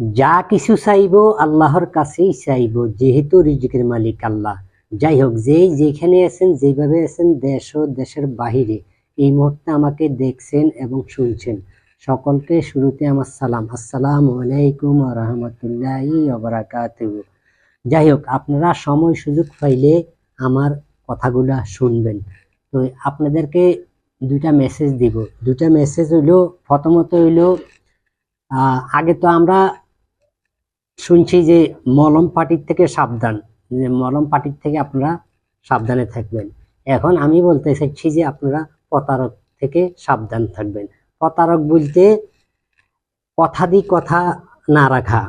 যা কিছু চাইব আল্লাহর কাছেই চাইব, যেহেতু রিজিকের মালিক আল্লাহ। যাই হোক, যেই যেখানে আছেন, যেভাবে আছেন, দেশ ও দেশের বাহিরে, এই মুহূর্তে আমাকে দেখছেন এবং শুনছেন। সকলকে শুরুতে আমার সালাম। আসসালামু আলাইকুম রহমতুল্লাহি ওবরাকাতুহু যাই হোক, আপনারা সময় সুযোগ পাইলে আমার কথাগুলা শুনবেন। তো আপনাদেরকে দুইটা মেসেজ দিব। দুইটা মেসেজ হইল, প্রথমত হইল আগে তো আমরা শুনছি যে মলম পার্টির থেকে সাবধান, যে মলম পার্টির থেকে আপনারা সাবধানে থাকবেন। এখন আমি বলতে চাইছি যে আপনারা প্রতারক থেকে সাবধান থাকবেন। প্রতারক বলতে কথা দি কথা না রাখা।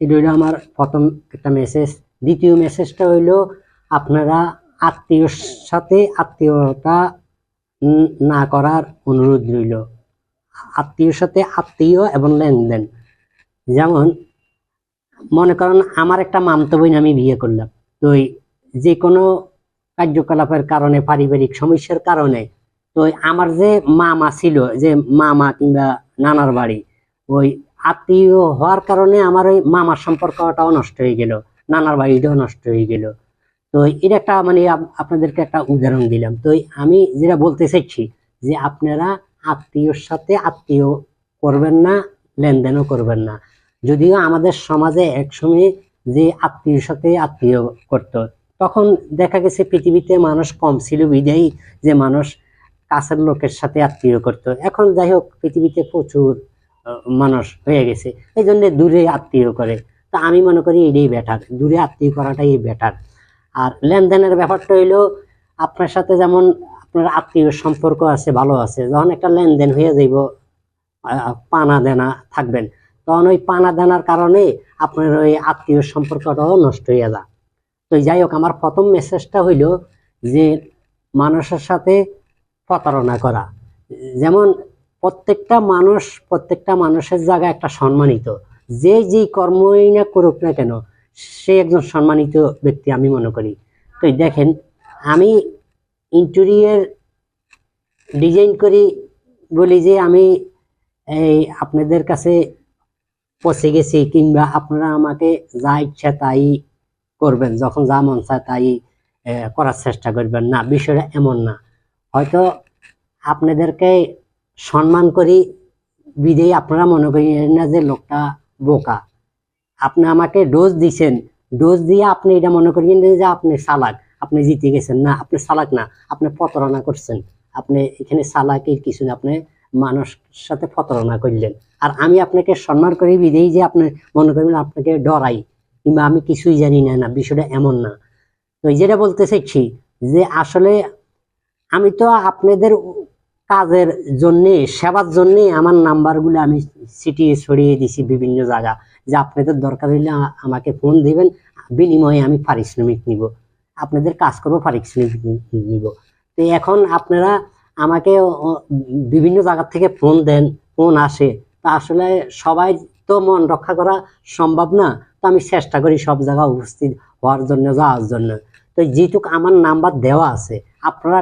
এটা হইল আমার প্রথম একটা মেসেজ দ্বিতীয় মেসেজটা হইল আপনারা আত্মীয়র সাথে আত্মীয়তা না করার অনুরোধ রইল। আত্মীয়র সাথে আত্মীয় এবং লেনদেন। যেমন মনে করেন আমার একটা মামতো বোন আমি বিয়ে করলাম। তো যে কোনো কার্যকলাপের কারণে, পারিবারিক সমস্যার কারণে, তো আমার যে মামা ছিল, যে মামা কিংবা নানার বাড়ি, ওই আত্মীয় হওয়ার কারণে আমার ওই মামার সম্পর্কটাও নষ্ট হয়ে গেল, নানার বাড়িটাও নষ্ট হয়ে গেল। তো এটা একটা মানে আপনাদেরকে একটা উদাহরণ দিলাম। তো আমি যেটা বলতে চাইছি যে আপনারা আত্মীয়র সাথে আত্মীয় করবেন না, লেনদেনও করবেন না। যদিও আমাদের সমাজে একসময় যে আত্মীয়র সাথে আত্মীয় করত, তখন দেখা গেছে পৃথিবীতে মানুষ কম ছিল বিদায়ী যে মানুষ কাছের লোকের সাথে আত্মীয় করত। এখন যাই হোক, পৃথিবীতে প্রচুর মানুষ হয়ে গেছে। এই জন্য দূরে আত্মীয় করে। তা আমি মনে করি এটাই বেটার দূরে আত্মীয় করাটাই বেটার আর লেনদেনের ব্যাপারটা হইল, আপনার সাথে যেমন আপনার আত্মীয় সম্পর্ক আছে, ভালো আছে, যখন একটা লেনদেন হয়ে যাইব পানা দেনা থাকবেন। তখন ওই পানা দেনার কারণে আপনার ওই আত্মীয় সম্পর্কটাও নষ্ট হয়ে যায়। তো যাই হোক, আমার প্রথম মেসেজটা হইল যে মানুষের সাথে প্রতারণা করা। যেমন প্রত্যেকটা মানুষ, প্রত্যেকটা মানুষের জায়গায় একটা সম্মানিত। যে যেই কর্মই না করুক না কেন, সে একজন সম্মানিত ব্যক্তি আমি মনে করি। তো দেখেন, আমি ইন্টেরিয়ার ডিজাইন করি বলি যে আমি এই আপনাদের কাছে পৌঁছে গেছি কিংবা আপনারা আমাকে যা ইচ্ছা তাই করবেন, যখন যা মন চায় তাই করার চেষ্টা করবেন না, বিষয়টা এমন না। হয়তো আপনাদেরকে সম্মান করি, বিদেয় আপনারা মনে করেন না যে লোকটা বোকা। আপনি আমাকে ডোজ দিছেন ডোজ দিয়ে আপনি এটা মনে করিয়েন যে আপনি চালাক, আপনি জিতে গেছেন। না, আপনি চালাক না, আপনি প্রতারণা করছেন। আপনি এখানে চালাকির কিছু না, আপনি মানুষ সাথে প্রতারণা করলেন। আর আমি আপনাকে সম্মান করি, বিদেই যে আপনি মনে করবেন আপনাকে ডরাই। কিংবা আমি কিছুই জানি না না, বিষয়টা এমন না। তো যেটা বলতে চাইছি যে আসলে আমি তো আপনাদের কাজের জন্যে, সেবার জন্যে আমার নাম্বারগুলো আমি সিটিয়ে ছড়িয়ে দিছি বিভিন্ন জায়গা। যে আপনাদের দরকার হলে আমাকে ফোন দিবেন, বিনিময়ে আমি পারিশ্রমিক নিব। আপনাদের কাজ করব, পারিশ্রমিক নিব। তো এখন আপনারা আমাকে বিভিন্ন জায়গা থেকে ফোন দেন ফোন আসে। তা আসলে সবাই তো মন রক্ষা করা সম্ভব না। তো আমি চেষ্টা করি সব জায়গায় উপস্থিত হওয়ার জন্য, যাওয়ার জন্য। তো যেটুক আমার নাম্বার দেওয়া আছে, আপনারা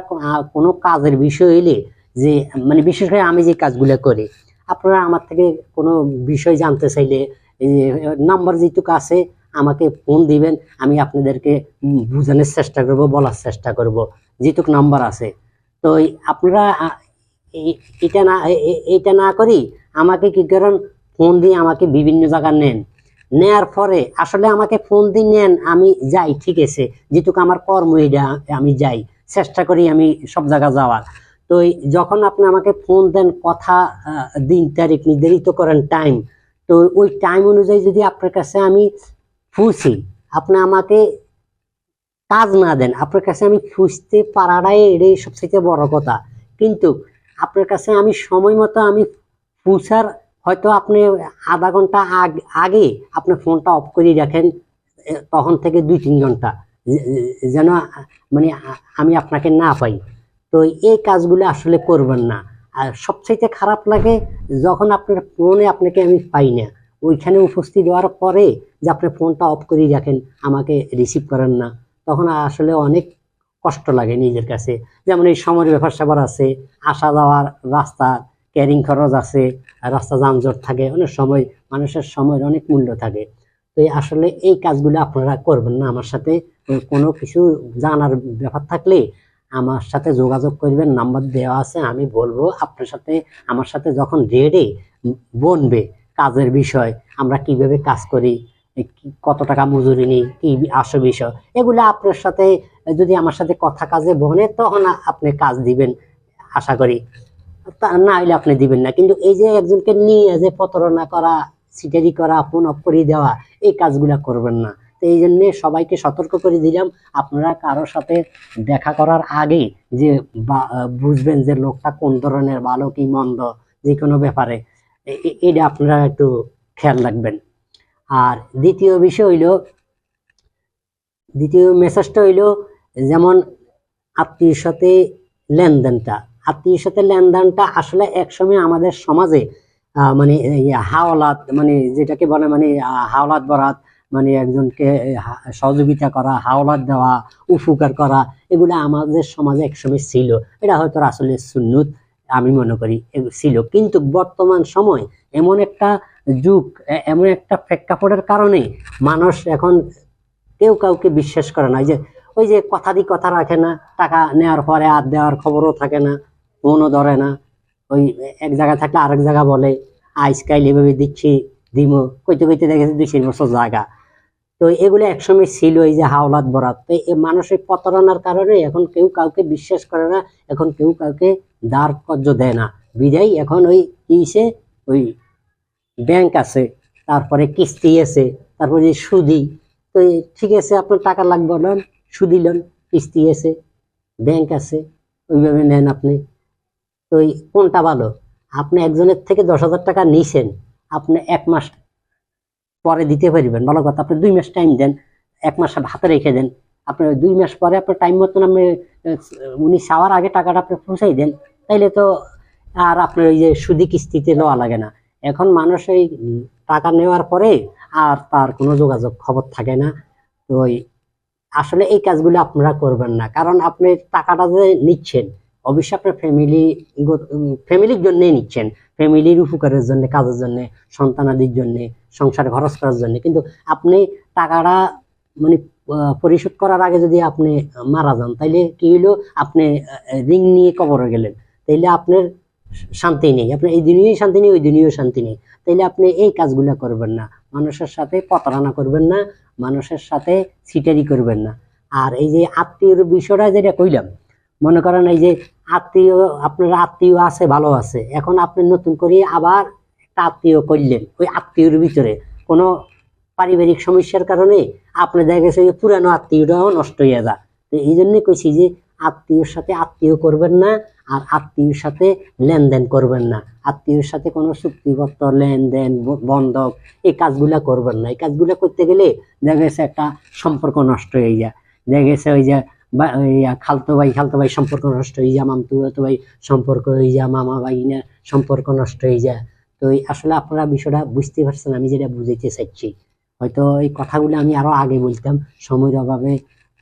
কোনো কাজের বিষয় এলে যে মানে বিশেষ করে আমি যে কাজগুলো করি, আপনারা আমার থেকে কোনো বিষয় জানতে চাইলে নাম্বার যেটুকু আছে, আমাকে ফোন দিবেন, আমি আপনাদেরকে বোঝানোর চেষ্টা করব, বলার চেষ্টা করব। যেটুক নাম্বার আছে। তো আপনারা এটা না এটা না করি আমাকে কি করেন? ফোন দিয়ে আমাকে বিভিন্ন জায়গা নেন। নেয়ার পরে আসলে আমাকে ফোন দিয়ে নেন, আমি যাই, ঠিক আছে। যেটুকু আমার কর্ম, এটা আমি যাই। চেষ্টা করি আমি সব জায়গা যাওয়ার। তো যখন আপনি আমাকে ফোন দেন, কথা দিন, তারিখ নির্ধারিত করেন টাইম তো ওই টাইম অনুযায়ী যদি আপনার কাছে আমি ফুসি আপনি আমাকে কাজ না দেন, আপনার কাছে আমি ফুসতে পারাটাই এটাই সবথেকে বড় কথা। কিন্তু আপনার কাছে আমি সময় মতো আমি ফুসার হয়তো আপনি আধা ঘণ্টা আগ- আগে আপনি ফোনটা অফ করে রাখেন তখন থেকে দুই তিন ঘণ্টা যেন মানে আমি আপনাকে না পাই। তো এই কাজগুলো আসলে করবেন না। আর সবচাইতে খারাপ লাগে যখন আপনার ফোনে আপনাকে আমি পাই না, ওইখানে উপস্থিত হওয়ার পরে যে আপনি ফোনটা অফ করে রাখেন, আমাকে রিসিভ করেন না। তখন আসলে অনেক কষ্ট লাগে নিজের কাছে। যেমন এই সময়ের ব্যাপার স্যাপার আছে, আসা যাওয়ার রাস্তা, ক্যারিং খরচ আছে, রাস্তা যানজট থাকে, অনেক সময়, মানুষের সময়ের অনেক মূল্য থাকে। তো আসলে এই কাজগুলো আপনারা করবেন না। আমার সাথে কোনো কিছু জানার ব্যাপার থাকলে আমার সাথে যোগাযোগ করবেন, নাম্বার দেওয়া আছে, আমি বলব আপনার সাথে, আমার সাথে যখন রেডে বনবে কাজের বিষয়, আমরা কীভাবে কাজ করি কত টাকা মজুরি নেই, কি আসল বিষয়? এগুলো আপনার সাথে, যদি আমার সাথে কথা কাজে বনে, তখন আপনি কাজ দিবেন, আশা করি। তা না হলে আপনি দিবেন না। কিন্তু এই যে একজনকে নিয়ে যে প্রতারণা করা সিটারি করা, ফোন অফ করে দেওয়া, এই কাজগুলা করবেন না। তো এই জন্য সবাইকে সতর্ক করে দিলাম, আপনারা কারোর সাথে দেখা করার আগে যে বুঝবেন যে লোকটা কোন ধরনের ভালো কি মন্দ, যে কোনো ব্যাপারে। এটা আপনারা একটু খেয়াল রাখবেন। আর দ্বিতীয় বিষয় হইল, দ্বিতীয় মেসেজটা হইল যেমন আত্মীয়ের সাথে লেনদেনটা। আত্মীয়ের সাথে লেনদেনটা আসলে একসময় আমাদের সমাজে মানে হাওলাত মানে যেটাকে বলে মানে হাওলাত বরাত মানে একজনকে সহযোগিতা করা, হাওলাত দেওয়া, উপকার করা, এগুলো আমাদের সমাজে একসময় ছিল। এটা হয়তো আসলে সুন্নত আমি মনে করি ছিল। কিন্তু বর্তমান সময় এমন একটা যুগ এমন একটা প্রেক্ষাপটের কারণে মানুষ এখন কেউ কাউকে বিশ্বাস করে না। যে, ওই যে কথা দি কথা রাখে না, টাকা নেওয়ার পরে আর দেওয়ার খবরও থাকে না মনও ধরে না। ওই এক জায়গায় থাকলে আরেক জায়গা বলে আইসকাইল এভাবে দিচ্ছি, দিমো। কইতে কইতে দেখেছি দুই, তিন বছর জায়গা। তো এগুলো একসময় ছিল এই যে হাওলাত বরাত। তো এই মানুষের প্রতারণার কারণে এখন কেউ কাউকে বিশ্বাস করে না, এখন কেউ কাউকে কর্য দেয় না। বিদায় এখন ওই ইসে ওই ব্যাংক আছে, তারপরে কিস্তি আছে, তারপরে যে সুদি। তো ঠিক আছে, আপনার টাকা লাগবে লোন সুদি লোন, কিস্তি আছে ব্যাংক আছে, ওইভাবে নেন আপনি। তো এই কোনটা ভালো? আপনি একজনের থেকে দশ হাজার টাকা নিছেন, আপনি এক মাস পরে দিতে পারবেন। ভালো কথা, আপনি দুই মাস টাইম দেন, এক মাস হাতে রেখে দেন। আপনি ওই দুই মাস পরে আপনার টাইম মতন আপনি উনি চাওয়ার আগে টাকাটা আপনি পৌঁছাই দেন। তাইলে তো আর আপনার ওই যে সুদি কিস্তিতে নেওয়া লাগে না। এখন মানুষ এই টাকা নেওয়ার পরে আর তার কোনো যোগাযোগ খবর থাকে না। তো আসলে এই কাজগুলো আপনারা করবেন না। কারণ আপনি টাকাটা যে নিচ্ছেন, অবশ্যই আপনার ফ্যামিলি ফ্যামিলির জন্যই নিচ্ছেন। ফ্যামিলির উপকারের জন্য, কাজের জন্য, সন্তানাদির জন্য, সংসার খরচ করার জন্য। কিন্তু আপনি টাকাটা মানে পরিশোধ করার আগে যদি আপনি মারা যান, তাইলে কি হইল? আপনি রিং নিয়ে কবরে গেলেন। তাইলে আপনার শান্তি নেই। আপনার এই দুনিয়ায় শান্তি নেই, ওই দুনিয়ায় শান্তি নেই। তাইলে আপনি এই কাজগুলো করবেন না। মানুষের সাথে প্রতারণা করবেন না, মানুষের সাথে সিটারি করবেন না। আর এই যে আত্মীয়র বিষয়টা যেটা কইলাম, মনে করেন এই যে আত্মীয়, আপনার আত্মীয় আছে, ভালো আছে। এখন আপনি নতুন করে আবার একটা আত্মীয় করলেন, ওই আত্মীয়র ভিতরে। কোনো পারিবারিক সমস্যার কারণে আপনি দেখা গেছে পুরানো আত্মীয়টাও নষ্ট হয়ে যায়। তো এই জন্যই কইছি যে আত্মীয়র সাথে আত্মীয় করবেন না আর আত্মীয়র সাথে লেনদেন করবেন না। আত্মীয়র সাথে কোনো চুক্তিপত্র লেনদেন বন্ধক, এই কাজগুলা করবেন না। এই কাজগুলা করতে গেলে দেখা গেছে একটা সম্পর্ক নষ্ট হয়ে যায়। দেখা গেছে ওই যে খালতো ভাই খালতো ভাই সম্পর্ক নষ্ট হয়ে যায়, মামতো ভাই সম্পর্ক হয়ে যায়, মামা ভাই না সম্পর্ক নষ্ট হয়ে যায়। তো আসলে আপনারা বিষয়টা বুঝতে পারছেন, আমি যেটা বুঝাইতে চাইছি। হয়তো এই কথাগুলো আমি আরও আগে বলতাম, সময়ের অভাবে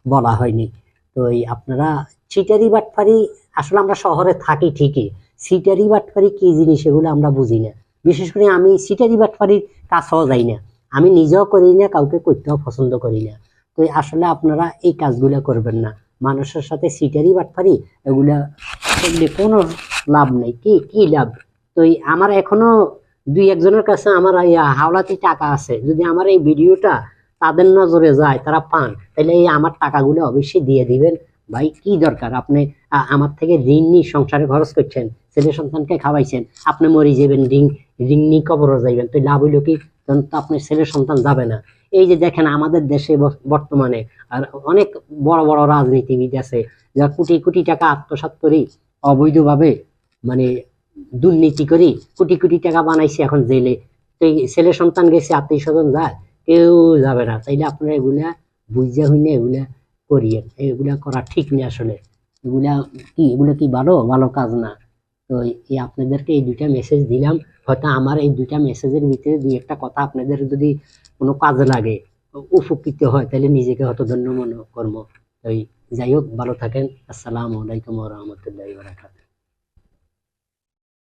বলা হয়নি। তো এই আপনারা চিটারি বাটপারি আসলে আমরা শহরে থাকি ঠিকই। সিটারি বাটপারি কি জিনিস এগুলো আমরা বুঝি না। বিশেষ করে আমি সিটারি বাটপারির কাছেও যাই না। আমি নিজেও করি না, কাউকে করতেও পছন্দ করি না। তো আসলে আপনারা এই কাজগুলো করবেন না। মানুষের সাথে সিটারি বাটপারি এগুলা করলে কোনো লাভ নেই। কি কি লাভ? তো আমার এখনও দুই একজনের কাছে আমার হাওলাতে টাকা আছে। যদি আমার এই ভিডিওটা তাদের নজরে যায়, তারা পান, তাহলে এই আমার টাকাগুলো অবশ্যই দিয়ে দিবেন। ভাই, কি দরকার? আপনি আমার থেকে ঋণ নিয়ে সংসারে খরচ করছেন, ছেলে সন্তানকে খাওয়াইছেন, আপনি মরে যাবেন ঋণ ঋণ নিয়ে কবরও যাইবেন, তো লাভ হইল কি? তখন তো আপনার ছেলে সন্তান যাবে না। এই যে দেখেন, আমাদের দেশে বর্তমানে আর অনেক বড় বড় রাজনীতিবিদ আছে, যারা কোটি কোটি টাকা আত্মসাৎ করি, অবৈধভাবে মানে দুর্নীতি করি, কোটি কোটি টাকা বানাইছে এখন জেলে। তো এই ছেলে সন্তান গেছে, আত্মীয় স্বজন যায়, কেউ যাবে না। তাইলে আপনারা এগুলা বুঝা হইলে এগুলা করিয়েন। এগুলা করা ঠিক না আসলে। এগুলা কি এগুলা কি ভালো? ভালো কাজ না। তো এই আপনাদেরকে এই দুইটা মেসেজ দিলাম। হয়তো আমার এই দুইটা মেসেজের ভিতরে দুই একটা কথা আপনাদের যদি কোনো কাজে লাগে, উপকৃত হয়, তাহলে নিজেকে হয়তো ধন্য মনে কর্ম তো যাই হোক, ভালো থাকেন। আসসালামু আলাইকুম রহমতুল্লাহ বারাকাতুহ।